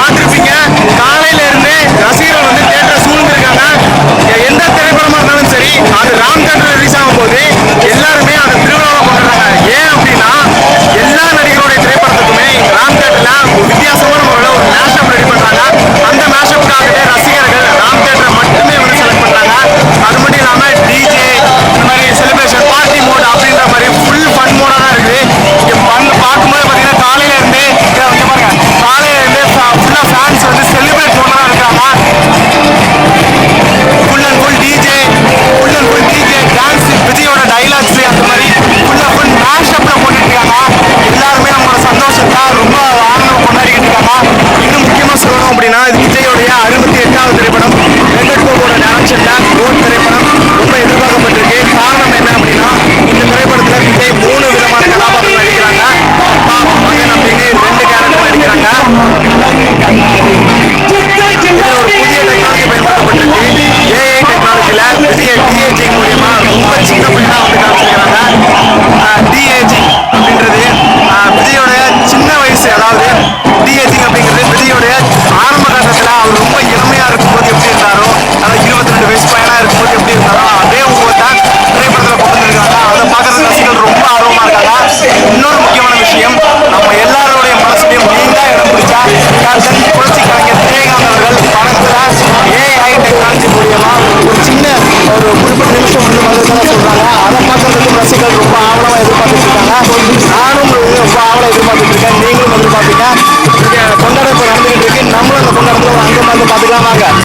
பார்த்துருப்பீங்க. Diego Guevara, Martina Bernal, ரொம்ப ஆவலா எதிர்பார்த்துட்டு இருக்கேன். நீங்களும் எதிர்பார்ப்பீங்க. இங்க இப்போ நடந்துகிட்டு இருக்கு. நம்மளும் அந்த கொண்டாடத்துல ஒரு அங்கமாக இருந்து பார்த்துக்கலாம் வாங்க